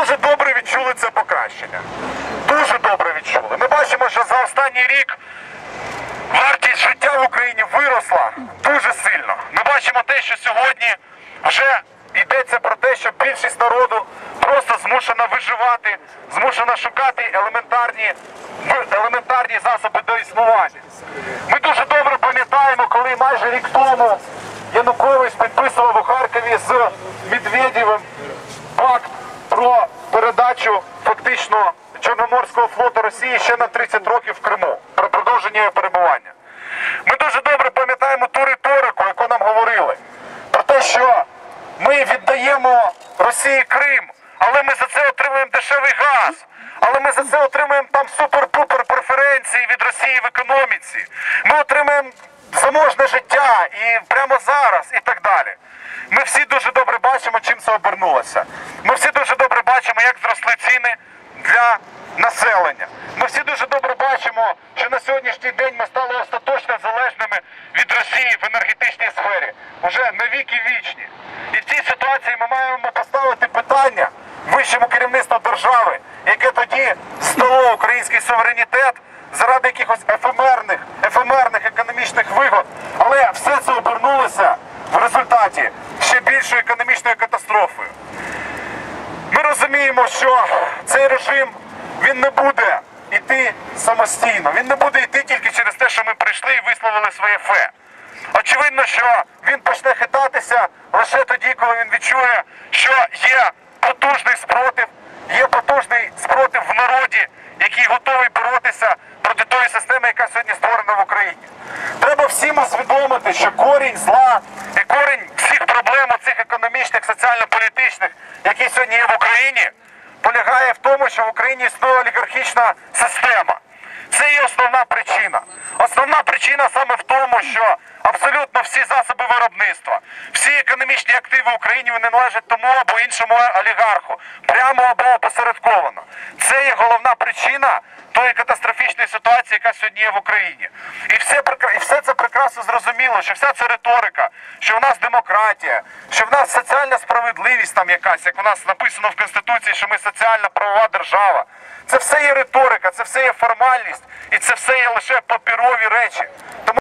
дуже добре відчули це покращення. Дуже добре відчули. Ми бачимо, що за останній рік вартість життя в Україні виросла дуже сильно. Ми бачимо те, що сьогодні вже йдеться про те, що більшість народу просто змушена виживати, змушена шукати елементарні, елементарні засоби до існування. Ми дуже добре пам'ятаємо, коли майже рік тому Янукович підписував у Харкові з Медведєвим пакт про передачу фактично Чорноморського флоту Росії ще на 30 років в Криму про продовження його перебування. Ми дуже добре пам'ятаємо ту риторику, яку нам говорили, про те, що ми віддаємо Росії Крим, але ми за це отримуємо дешевий газ. Але ми за це отримуємо там супер-пупер преференції від Росії в економіці. Ми отримуємо заможне життя і прямо зараз, і так далі. Ми всі дуже добре бачимо, чим це обернулося. Ми всі дуже добре бачимо, як зросли ціни для населення. Ми всі дуже добре бачимо, що на сьогоднішній день ми стали остаточно залежними від Росії в енергетичній сфері. Уже навіки вічні. І в цій ситуації ми маємо поставити питання вищому керівництву держави, яке тоді здало український суверенітет заради якихось ефемерних, ефемерних економічних вигод. Але все це обернулося в результаті ще більшою економічною катастрофою. Ми розуміємо, що цей режим він не буде йти самостійно. Він не буде йти тільки через те, що ми прийшли і висловили своє фе. Очевидно, що він почне хитатися лише тоді, коли він відчує, що є потужний спротив, є потужний спротив в народі, який готовий боротися проти тої системи, яка сьогодні створена в Україні. Треба всім усвідомити, що корінь зла і корінь всіх економічних, соціально-політичних, які сьогодні є в Україні, полягає в тому, що в Україні існує олігархічна система. Це є основна причина. Основна причина саме в тому, що абсолютно всі засоби виробництва, всі економічні активи в Україні вони належать тому або іншому олігарху, прямо або опосередковано. Це є головна причина тої катастрофічної ситуації, яка сьогодні є в Україні. І все і все це прекрасно зрозуміло, що вся ця риторика, що в нас демократія, що в нас соціальна справедливість там якась, як у нас написано в Конституції, що ми соціальна правова держава. Це все є риторика, це все є формальність, і це все є лише папірові речі.